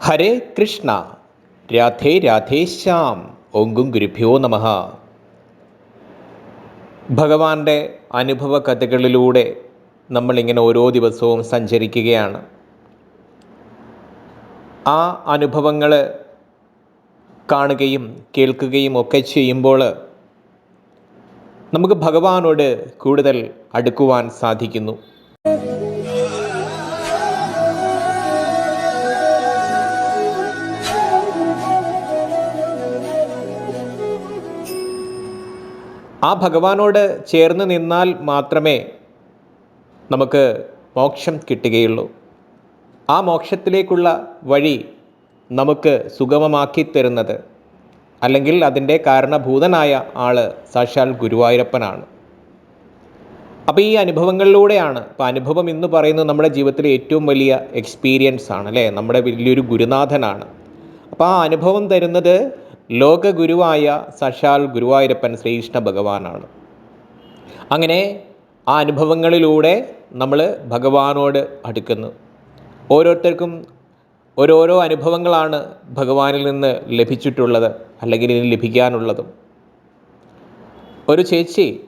ഹരേ കൃഷ്ണ. രാധേ രാധേ ശ്യാം. ഓങ്കും ഗുരുഭ്യോ നമ. ഭഗവാന്റെ അനുഭവ കഥകളിലൂടെ നമ്മളിങ്ങനെ ഓരോ ദിവസവും സഞ്ചരിക്കുകയാണ്. ആ അനുഭവങ്ങൾ കാണുകയും കേൾക്കുകയും ഒക്കെ ചെയ്യുമ്പോൾ നമുക്ക് ഭഗവാനോട് കൂടുതൽ അടുക്കുവാൻ സാധിക്കുന്നു. ആ ഭഗവാനോട് ചേർന്ന് നിന്നാൽ മാത്രമേ നമുക്ക് മോക്ഷം കിട്ടുകയുള്ളൂ. ആ മോക്ഷത്തിലേക്കുള്ള വഴി നമുക്ക് സുഗമമാക്കി തരുന്നത് അല്ലെങ്കിൽ അതിന്റെ കാരണഭൂതനായ ആൾ സാക്ഷാൽ ഗുരുവായൂരപ്പനാണ്. അപ്പോൾ ഈ അനുഭവങ്ങളിലൂടെയാണ് അപ്പോൾ അനുഭവം എന്ന് പറയുന്നത് നമ്മുടെ ജീവിതത്തിലെ ഏറ്റവും വലിയ എക്സ്പീരിയൻസ് ആണ് അല്ലേ? നമ്മുടെ വലിയൊരു ഗുരുനാഥനാണ്. അപ്പോൾ ആ അനുഭവം തരുന്നത് ലോകഗുരുവായ സഷാൽ ഗുരുവായൂരപ്പൻ ശ്രീകൃഷ്ണ ഭഗവാനാണ്. അങ്ങനെ ആ അനുഭവങ്ങളിലൂടെ നമ്മൾ ഭഗവാനോട് അടുക്കുന്നു. ഓരോരുത്തർക്കും ഓരോരോ അനുഭവങ്ങളാണ് ഭഗവാനിൽ നിന്ന് ലഭിച്ചിട്ടുള്ളത് അല്ലെങ്കിൽ ഇനി ലഭിക്കാനുള്ളതും. ഒരു ചേച്ചി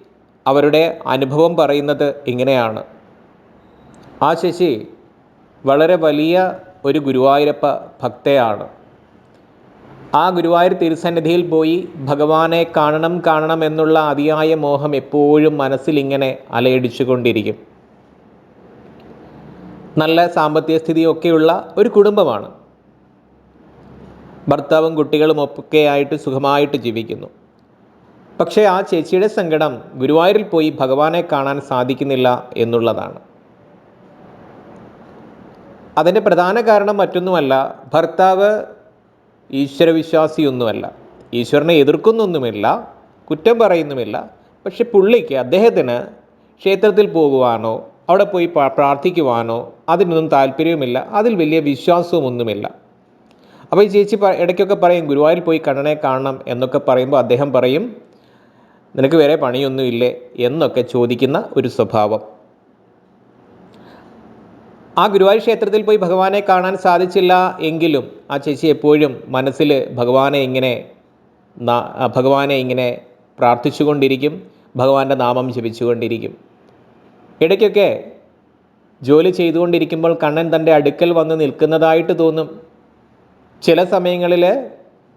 അവരുടെ അനുഭവം പറയുന്നത് ഇങ്ങനെയാണ്. ആ ചേച്ചി വളരെ വലിയ ഒരു ഗുരുവായൂരപ്പ ഭക്തയാണ്. ആ ഗുരുവായൂർ തിരുസന്നിധിയിൽ പോയി ഭഗവാനെ കാണണം കാണണം എന്നുള്ള അതിയായ മോഹം എപ്പോഴും മനസ്സിലിങ്ങനെ അലയടിച്ചു കൊണ്ടിരിക്കും നല്ല സാമ്പത്തിക സ്ഥിതിയൊക്കെയുള്ള ഒരു കുടുംബമാണ്. ഭർത്താവും കുട്ടികളും ഒക്കെ ആയിട്ട് സുഖമായിട്ട് ജീവിക്കുന്നു. പക്ഷേ ആ ചേച്ചിയുടെ സങ്കടം ഗുരുവായൂരിൽ പോയി ഭഗവാനെ കാണാൻ സാധിക്കുന്നില്ല എന്നുള്ളതാണ്. അതിന്റെ പ്രധാന കാരണം മറ്റൊന്നുമല്ല ഭർത്താവ് ഈശ്വരവിശ്വാസിയൊന്നുമല്ല. ഈശ്വരനെ എതിർക്കുന്നൊന്നുമില്ല കുറ്റം പറയുന്നുമില്ല. പക്ഷെ പുള്ളിക്ക് അദ്ദേഹത്തിന് ക്ഷേത്രത്തിൽ പോകുവാനോ അവിടെ പോയി പ്രാർത്ഥിക്കുവാനോ അതിനൊന്നും താല്പര്യവുമില്ല. അതിൽ വലിയ വിശ്വാസവുമൊന്നുമില്ല. അപ്പോൾ ഈ ചേച്ചി ഇടയ്ക്കൊക്കെ പറയും ഗുരുവായൂരിൽ പോയി കണ്ണനെ കാണണം എന്നൊക്കെ പറയുമ്പോൾ അദ്ദേഹം പറയും നിനക്ക് വേറെ പണിയൊന്നുമില്ലേ? എന്നൊക്കെ ചോദിക്കുന്ന ഒരു സ്വഭാവം. ആ ഗുരുവായൂർ ക്ഷേത്രത്തിൽ പോയി ഭഗവാനെ കാണാൻ സാധിച്ചില്ല എങ്കിലും ആ ചേച്ചി എപ്പോഴും മനസ്സിൽ ഭഗവാനെ ഇങ്ങനെ ഭഗവാനെ ഇങ്ങനെ പ്രാർത്ഥിച്ചുകൊണ്ടിരിക്കും ഭഗവാന്റെ നാമം ജപിച്ചുകൊണ്ടിരിക്കും. ഇടയ്ക്കൊക്കെ ജോലി ചെയ്തുകൊണ്ടിരിക്കുമ്പോൾ കണ്ണൻ തന്റെ അടുക്കൽ വന്ന് നിൽക്കുന്നതായിട്ട് തോന്നും. ചില സമയങ്ങളിൽ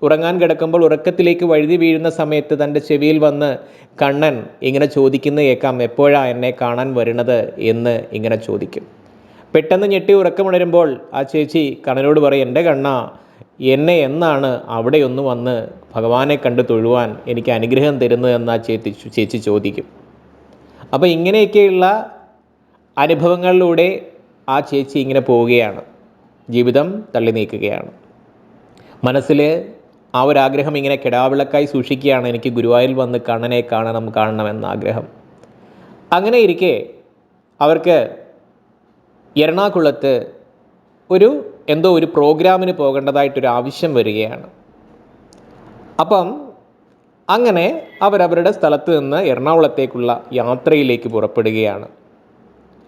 ഉറങ്ങാൻ കിടക്കുമ്പോൾ ഉറക്കത്തിലേക്ക് വഴുതി വീഴുന്ന സമയത്ത് തന്റെ ചെവിയിൽ വന്ന് കണ്ണൻ ഇങ്ങനെ ചോദിക്കുന്ന കേൾക്കാം എപ്പോഴാണ് എന്നെ കാണാൻ വരുന്നത് എന്ന് ഇങ്ങനെ ചോദിക്കും. പെട്ടെന്ന് ഞെട്ടി ഉറക്കമുണരുമ്പോൾ ആ ചേച്ചി കണ്ണനോട് പറയും എന്റെ കണ്ണ എന്നെ എന്നാണ് അവിടെ ഒന്ന് വന്ന് ഭഗവാനെ കണ്ട് തൊഴുവാൻ എനിക്ക് അനുഗ്രഹം തരുന്നതെന്ന് ആ ചേച്ചി ചേച്ചി ചോദിക്കും. അപ്പോൾ ഇങ്ങനെയൊക്കെയുള്ള അനുഭവങ്ങളിലൂടെ ആ ചേച്ചി ഇങ്ങനെ പോവുകയാണ്. ജീവിതം തള്ളി നീക്കുകയാണ്. മനസ്സിൽ ആ ഒരു ആഗ്രഹം ഇങ്ങനെ കിടാവിളക്കായി സൂക്ഷിക്കുകയാണ്. എനിക്ക് ഗുരുവായൂരിൽ വന്ന് കണ്ണനെ കാണണം കാണണമെന്ന ആഗ്രഹം. അങ്ങനെ ഇരിക്കെ അവർക്ക് എറണാകുളത്ത് ഒരു എന്തോ ഒരു പ്രോഗ്രാമിന് പോകേണ്ടതായിട്ടൊരു ആവശ്യം വരികയാണ്. അപ്പം അങ്ങനെ അവരവരുടെ സ്ഥലത്ത് നിന്ന് എറണാകുളത്തേക്കുള്ള യാത്രയിലേക്ക് പുറപ്പെടുകയാണ്.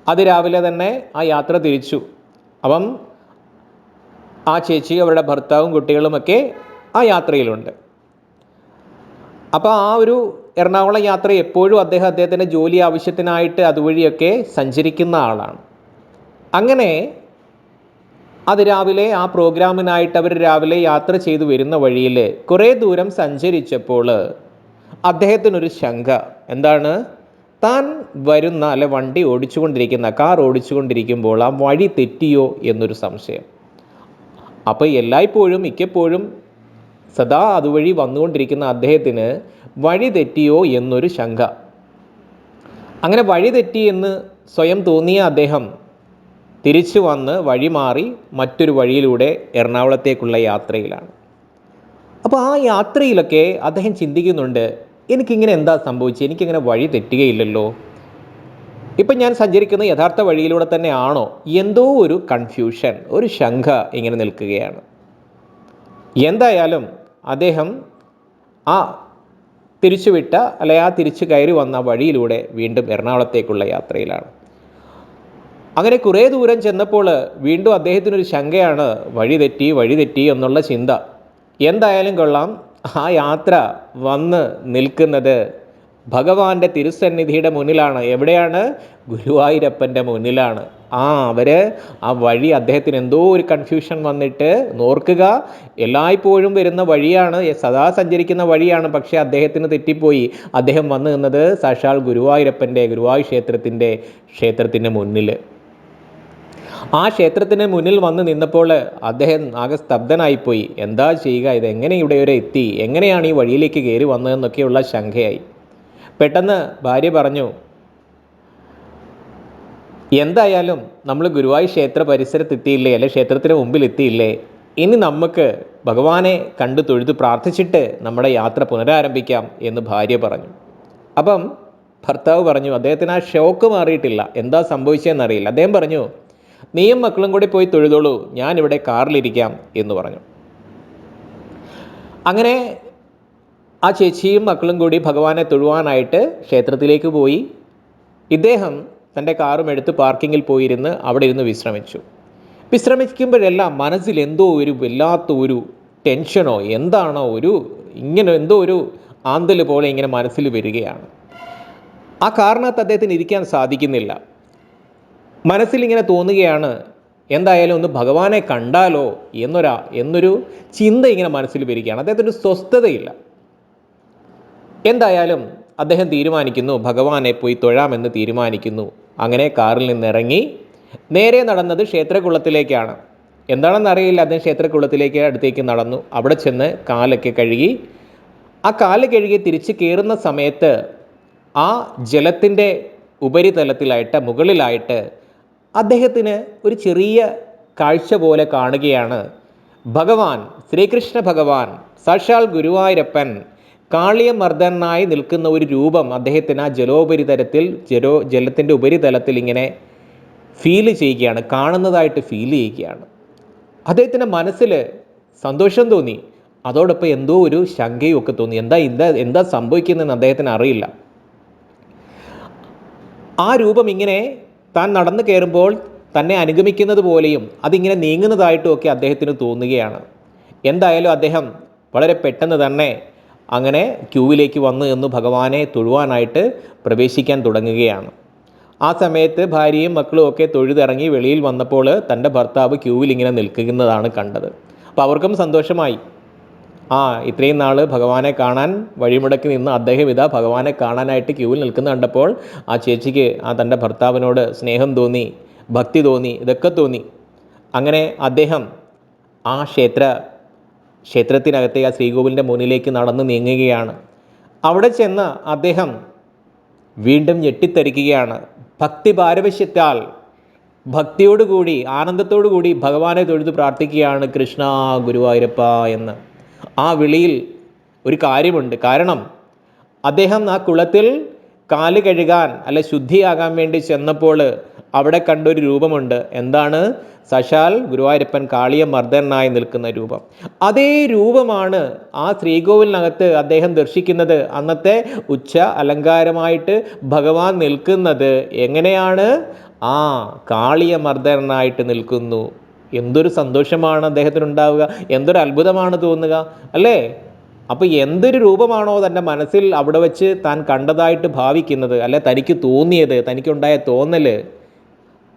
അത് രാവിലെ തന്നെ ആ യാത്ര തിരിച്ചു. അപ്പം ആ ചേച്ചി അവരുടെ ഭർത്താവും കുട്ടികളുമൊക്കെ ആ യാത്രയിലുണ്ട്. അപ്പോൾ ആ ഒരു എറണാകുളം യാത്ര എപ്പോഴും അദ്ദേഹം അദ്ദേഹത്തിന്റെ ജോലി ആവശ്യത്തിനായിട്ട് അതുവഴിയൊക്കെ സഞ്ചരിക്കുന്ന ആളാണ്. അങ്ങനെ അത് രാവിലെ ആ പ്രോഗ്രാമിനായിട്ട് അവർ രാവിലെ യാത്ര ചെയ്തു വരുന്ന വഴിയിൽ കുറേ ദൂരം സഞ്ചരിച്ചപ്പോൾ അദ്ദേഹത്തിനൊരു ശങ്ക. എന്താണ്? താൻ വരുന്ന അല്ലെ വണ്ടി ഓടിച്ചുകൊണ്ടിരിക്കുന്ന കാർ ഓടിച്ചുകൊണ്ടിരിക്കുമ്പോൾ ആ വഴി തെറ്റിയോ എന്നൊരു സംശയം. അപ്പോൾ എല്ലായ്പ്പോഴും മിക്കപ്പോഴും സദാ അതുവഴി വന്നുകൊണ്ടിരിക്കുന്ന അദ്ദേഹത്തിന് വഴി തെറ്റിയോ എന്നൊരു ശങ്ക. അങ്ങനെ വഴി തെറ്റി എന്ന് സ്വയം തോന്നിയ അദ്ദേഹം തിരിച്ചു വന്ന് വഴി മാറി മറ്റൊരു വഴിയിലൂടെ എറണാകുളത്തേക്കുള്ള യാത്രയിലാണ്. അപ്പോൾ ആ യാത്രയിലൊക്കെ അദ്ദേഹം ചിന്തിക്കുന്നുണ്ട് എനിക്കിങ്ങനെ എന്താ സംഭവിച്ചത് എനിക്കിങ്ങനെ വഴി തെറ്റുകയില്ലല്ലോ. ഇപ്പം ഞാൻ സഞ്ചരിക്കുന്ന യഥാർത്ഥ വഴിയിലൂടെ തന്നെയാണോ? എന്തോ ഒരു കൺഫ്യൂഷൻ ഒരു ശങ്ക ഇങ്ങനെ നിൽക്കുകയാണ്. എന്തായാലും അദ്ദേഹം ആ തിരിച്ചുവിട്ട അല്ലെ ആ തിരിച്ചു കയറി വന്ന വഴിയിലൂടെ വീണ്ടും എറണാകുളത്തേക്കുള്ള യാത്രയിലാണ്. അങ്ങനെ കുറേ ദൂരം ചെന്നപ്പോൾ വീണ്ടും അദ്ദേഹത്തിനൊരു ശങ്കയാണ് വഴി തെറ്റി വഴി തെറ്റി എന്നുള്ള ചിന്ത. എന്തായാലും കൊള്ളാം. ആ യാത്ര വന്ന് നിൽക്കുന്നത് ഭഗവാന്റെ തിരുസന്നിധിയുടെ മുന്നിലാണ്. എവിടെയാണ്? ഗുരുവായൂരപ്പന്റെ മുന്നിലാണ്. ആ അവർ ആ വഴി അദ്ദേഹത്തിന് എന്തോ ഒരു കൺഫ്യൂഷൻ വന്നിട്ട് നോർക്കുക. എല്ലായ്പ്പോഴും വരുന്ന വഴിയാണ് സദാ സഞ്ചരിക്കുന്ന വഴിയാണ് പക്ഷേ അദ്ദേഹത്തിന് തെറ്റിപ്പോയി. അദ്ദേഹം വന്നു നിന്നത് സാക്ഷാൽ ഗുരുവായൂരപ്പന്റെ ഗുരുവായൂർ ക്ഷേത്രത്തിന്റെ ക്ഷേത്രത്തിന്റെ മുന്നിൽ ആ ക്ഷേത്രത്തിന് മുന്നിൽ വന്ന് നിന്നപ്പോൾ അദ്ദേഹം ആകെ സ്തബ്ധനായിപ്പോയി. എന്താ ചെയ്യുക? ഇത് എങ്ങനെ ഇവിടെ വരെ എത്തി? എങ്ങനെയാണ് ഈ വഴിയിലേക്ക് കയറി വന്നതെന്നൊക്കെയുള്ള ശങ്കയായി. പെട്ടെന്ന് ഭാര്യ പറഞ്ഞു എന്തായാലും നമ്മൾ ഗുരുവായൂർ ക്ഷേത്ര പരിസരത്ത് എത്തിയില്ലേ അല്ലെ ക്ഷേത്രത്തിന് മുമ്പിൽ എത്തിയില്ലേ ഇനി നമുക്ക് ഭഗവാനെ കണ്ടു തൊഴുത് പ്രാർത്ഥിച്ചിട്ട് നമ്മുടെ യാത്ര പുനരാരംഭിക്കാം എന്ന് ഭാര്യ പറഞ്ഞു. അപ്പം ഭർത്താവ് പറഞ്ഞു അദ്ദേഹത്തിന് ആ ഷോക്ക് മാറിയിട്ടില്ല. എന്താ സംഭവിച്ചതെന്നറിയില്ല. അദ്ദേഹം പറഞ്ഞു നീയും മക്കളും കൂടി പോയി തൊഴുതോളൂ. ഞാനിവിടെ കാറിലിരിക്കാം എന്ന് പറഞ്ഞു. അങ്ങനെ ആ ചേച്ചിയും മക്കളും കൂടി ഭഗവാനെ തൊഴുവാനായിട്ട് ക്ഷേത്രത്തിലേക്ക് പോയി. ഇദ്ദേഹം തന്റെ കാറും എടുത്ത് പാർക്കിങ്ങിൽ പോയിരുന്ന് അവിടെ ഇരുന്ന് വിശ്രമിച്ചു. വിശ്രമിക്കുമ്പോഴെല്ലാം മനസ്സിൽ എന്തോ ഒരു വല്ലാത്ത ഒരു ടെൻഷനോ എന്താണോ ഒരു ഇങ്ങനെ എന്തോ ഒരു ആന്തൽ പോലെ ഇങ്ങനെ മനസ്സിൽ വരികയാണ്. ആ കാറിനകത്ത് അദ്ദേഹത്തിന് ഇരിക്കാൻ സാധിക്കുന്നില്ല. മനസ്സിലിങ്ങനെ തോന്നുകയാണ് എന്തായാലും ഒന്ന് ഭഗവാനെ കണ്ടാലോ എന്നൊരാ എന്നൊരു ചിന്ത ഇങ്ങനെ മനസ്സിൽ വരികയാണ്. അദ്ദേഹത്തിന്റെ സ്വസ്ഥതയില്ല. എന്തായാലും അദ്ദേഹം തീരുമാനിക്കുന്നു ഭഗവാനെ പോയി തൊഴാമെന്ന് തീരുമാനിക്കുന്നു. അങ്ങനെ കാറിൽ നിന്നിറങ്ങി നേരെ നടന്നത് ക്ഷേത്രകുളത്തിലേക്കാണ്. എന്താണെന്നറിയില്ല അദ്ദേഹം ക്ഷേത്രകുളത്തിലേക്ക് അടുത്തേക്ക് നടന്നു. അവിടെ ചെന്ന് കാലൊക്കെ കഴുകി. ആ കാൽ കഴുകി തിരിച്ച് കയറുന്ന സമയത്ത് ആ ജലത്തിന്റെ ഉപരിതലത്തിലായിട്ട് മുകളിലായിട്ട് അദ്ദേഹത്തിന് ഒരു ചെറിയ കാഴ്ച പോലെ കാണുകയാണ്. ഭഗവാൻ ശ്രീകൃഷ്ണ ഭഗവാൻ സാക്ഷാൽ ഗുരുവായൂരപ്പൻ കാളിയമർദ്ദനായി നിൽക്കുന്ന ഒരു രൂപം അദ്ദേഹത്തിന് ആ ജലോപരിതലത്തിൽ ജലോ ജലത്തിന്റെ ഉപരിതലത്തിൽ ഇങ്ങനെ ഫീൽ ചെയ്യുകയാണ് കാണുന്നതായിട്ട് ഫീൽ ചെയ്യുകയാണ്. അദ്ദേഹത്തിന്റെ മനസ്സിൽ സന്തോഷം തോന്നി. അതോടൊപ്പം എന്തോ ഒരു ശങ്കയും ഒക്കെ തോന്നി. എന്താ എന്താ എന്താ സംഭവിക്കുന്നതെന്ന് അദ്ദേഹത്തിന് അറിയില്ല. ആ രൂപം ഇങ്ങനെ താൻ നടന്നു കയറുമ്പോൾ തന്നെ അനുഗമിക്കുന്നത് പോലെയും അതിങ്ങനെ നീങ്ങുന്നതായിട്ടും ഒക്കെ അദ്ദേഹത്തിന് തോന്നുകയാണ്. എന്തായാലും അദ്ദേഹം വളരെ പെട്ടെന്ന് തന്നെ അങ്ങനെ ക്യൂവിലേക്ക് വന്നു എന്ന് ഭഗവാനെ തൊഴുവാനായിട്ട് പ്രവേശിക്കാൻ തുടങ്ങുകയാണ്. ആ സമയത്ത് ഭാര്യയും മക്കളും ഒക്കെ തൊഴുതിറങ്ങി വെളിയിൽ വന്നപ്പോൾ തന്റെ ഭർത്താവ് ക്യൂവിൽ ഇങ്ങനെ നിൽക്കുന്നതാണ് കണ്ടത്. അപ്പോൾ അവർക്കും സന്തോഷമായി. ആ ഇത്രയും നാൾ ഭഗവാനെ കാണാൻ വഴിമുടക്കി നിന്ന് അദ്ദേഹം ഇതാ ഭഗവാനെ കാണാനായിട്ട് ക്യൂവിൽ നിൽക്കുന്ന കണ്ടപ്പോൾ ആ ചേച്ചിക്ക് ആ തന്റെ ഭർത്താവിനോട് സ്നേഹം തോന്നി ഭക്തി തോന്നി ഇതൊക്കെ തോന്നി. അങ്ങനെ അദ്ദേഹം ആ ക്ഷേത്ര ക്ഷേത്രത്തിനകത്തെ ആ ശ്രീകോവിലിന്റെ മുന്നിലേക്ക് നടന്നു നീങ്ങുകയാണ്. അവിടെ ചെന്ന് അദ്ദേഹം വീണ്ടും ഞെട്ടിത്തരിക്കുകയാണ്. ഭക്തി പാരവശ്യത്താൽ ഭക്തിയോടുകൂടി ആനന്ദത്തോടുകൂടി ഭഗവാനെ തൊഴുത് പ്രാർത്ഥിക്കുകയാണ് കൃഷ്ണ ഗുരുവായൂരപ്പ എന്ന്. ആ വിളിയിൽ ഒരു കാര്യമുണ്ട്. കാരണം അദ്ദേഹം ആ കുളത്തിൽ കാൽ കഴുകാൻ അല്ലെ ശുദ്ധിയാകാൻ വേണ്ടി ചെന്നപ്പോൾ അവിടെ കണ്ടൊരു രൂപമുണ്ട്. എന്താണ്? സശാൽ ഗുരുവായൂരപ്പൻ കാളിയ മർദ്ദനായി നിൽക്കുന്ന രൂപം. അതേ രൂപമാണ് ആ ശ്രീകോവിലിനകത്ത് അദ്ദേഹം ദർശിക്കുന്നത്. അന്നത്തെ ഉച്ച അലങ്കാരമായിട്ട് ഭഗവാൻ നിൽക്കുന്നത് എങ്ങനെയാണ്? ആ കാളിയ മർദ്ദനായിട്ട് നിൽക്കുന്നു. എന്തൊരു സന്തോഷമാണ് അദ്ദേഹത്തിന് ഉണ്ടാവുക എന്തൊരു അത്ഭുതമാണ് തോന്നുക അല്ലേ? അപ്പോൾ എന്തൊരു രൂപമാണോ തന്റെ മനസ്സിൽ അവിടെ വെച്ച് താൻ കണ്ടതായിട്ട് ഭാവിക്കുന്നത് അല്ലെ തനിക്ക് തോന്നിയത് തനിക്കുണ്ടായ തോന്നൽ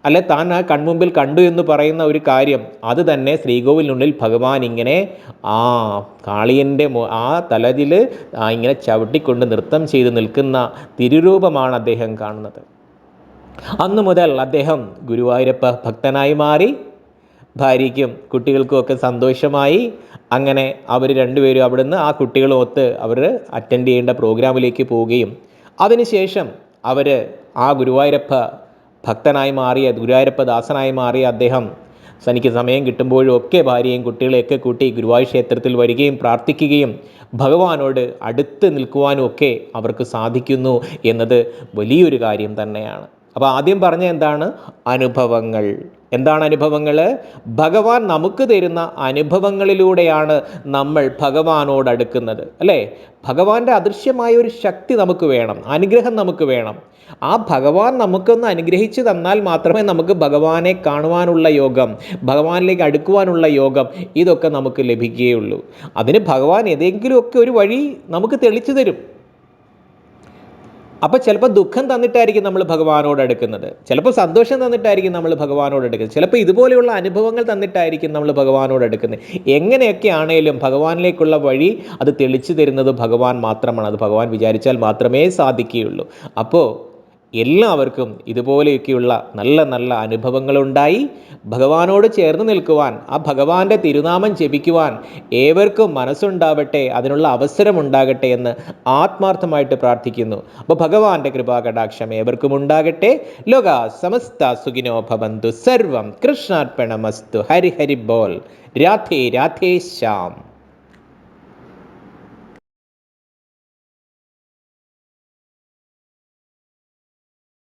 അല്ലെ താൻ ആ കൺമുമ്പിൽ കണ്ടു എന്ന് പറയുന്ന ഒരു കാര്യം അത് തന്നെ ശ്രീകോവിലിനുള്ളിൽ ഭഗവാൻ ഇങ്ങനെ ആ കാളിയന്റെ ആ തലതിൽ ഇങ്ങനെ ചവിട്ടിക്കൊണ്ട് നൃത്തം ചെയ്ത് നിൽക്കുന്ന തിരുരൂപമാണ് അദ്ദേഹം കാണുന്നത്. അന്നു മുതൽ അദ്ദേഹം ഗുരുവായൂരപ്പ ഭക്തനായി മാറി ഭാര്യയ്ക്കും കുട്ടികൾക്കും ഒക്കെ സന്തോഷമായി. അങ്ങനെ അവർ രണ്ടുപേരും അവിടുന്ന് ആ കുട്ടികളും ഒത്ത് അവർ അറ്റൻഡ് ചെയ്യേണ്ട പ്രോഗ്രാമിലേക്ക് പോവുകയും. അതിനുശേഷം അവർ ആ ഗുരുവായൂരപ്പ ഭക്തനായി മാറിയ ഗുരുവായൂരപ്പ ദാസനായി മാറിയ അദ്ദേഹം തനിക്ക് സമയം കിട്ടുമ്പോഴൊക്കെ ഭാര്യയും കുട്ടികളെയൊക്കെ കൂട്ടി ഗുരുവായൂർ ക്ഷേത്രത്തിൽ വരികയും പ്രാർത്ഥിക്കുകയും ഭഗവാനോട് അടുത്ത് നിൽക്കുവാനും ഒക്കെ അവർക്ക് സാധിക്കുന്നു എന്നത് വലിയൊരു കാര്യം തന്നെയാണ്. അപ്പോൾ ആദ്യം പറഞ്ഞ എന്താണ്? അനുഭവങ്ങൾ. എന്താണ് അനുഭവങ്ങൾ ഭഗവാൻ നമുക്ക് തരുന്ന അനുഭവങ്ങളിലൂടെയാണ് നമ്മൾ ഭഗവാനോട് അടുക്കുന്നത് അല്ലേ? ഭഗവാന്റെ അദൃശ്യമായ ഒരു ശക്തി നമുക്ക് വേണം അനുഗ്രഹം നമുക്ക് വേണം. ആ ഭഗവാൻ നമുക്കൊന്ന് അനുഗ്രഹിച്ചു തന്നാൽ മാത്രമേ നമുക്ക് ഭഗവാനെ കാണുവാനുള്ള യോഗം ഭഗവാനിലേക്ക് അടുക്കുവാനുള്ള യോഗം ഇതൊക്കെ നമുക്ക് ലഭിക്കുകയുള്ളൂ. അതിന് ഭഗവാൻ ഏതെങ്കിലുമൊക്കെ ഒരു വഴി നമുക്ക് തെളിച്ചു തരും. അപ്പോൾ ചിലപ്പോൾ ദുഃഖം തന്നിട്ടായിരിക്കും നമ്മൾ ഭഗവാനോട് അടുക്കുന്നത്. ചിലപ്പോൾ സന്തോഷം തന്നിട്ടായിരിക്കും നമ്മൾ ഭഗവാനോട് അടുക്കുന്നത്. ചിലപ്പോൾ ഇതുപോലെയുള്ള അനുഭവങ്ങൾ തന്നിട്ടായിരിക്കും നമ്മൾ ഭഗവാനോട് അടുക്കുന്നത്. എങ്ങനെയൊക്കെ ആണേലും ഭഗവാനിലേക്കുള്ള വഴി അത് തെളിച്ചു തരുന്നത് ഭഗവാൻ മാത്രമാണ്. അത് ഭഗവാൻ വിചാരിച്ചാൽ മാത്രമേ സാധിക്കുകയുള്ളൂ. അപ്പോൾ എല്ലാവർക്കും ഇതുപോലെയൊക്കെയുള്ള നല്ല നല്ല അനുഭവങ്ങളുണ്ടായി. ഭഗവാനോട് ചേർന്ന് നിൽക്കുവാൻ ആ ഭഗവാന്റെ തിരുനാമം ജപിക്കുവാൻ ഏവർക്കും മനസ്സുണ്ടാവട്ടെ അതിനുള്ള അവസരമുണ്ടാകട്ടെ എന്ന് ആത്മാർത്ഥമായിട്ട് പ്രാർത്ഥിക്കുന്നു. അപ്പോൾ ഭഗവാന്റെ കൃപാകടാക്ഷം ഏവർക്കും ഉണ്ടാകട്ടെ. ലോക സമസ്ത സുഖിനോ ഭവന്തു. സർവം കൃഷ്ണാർപ്പണമസ്തു. ഹരിഹരി ബോൾ. രാധേ രാധേ ശ്യാം.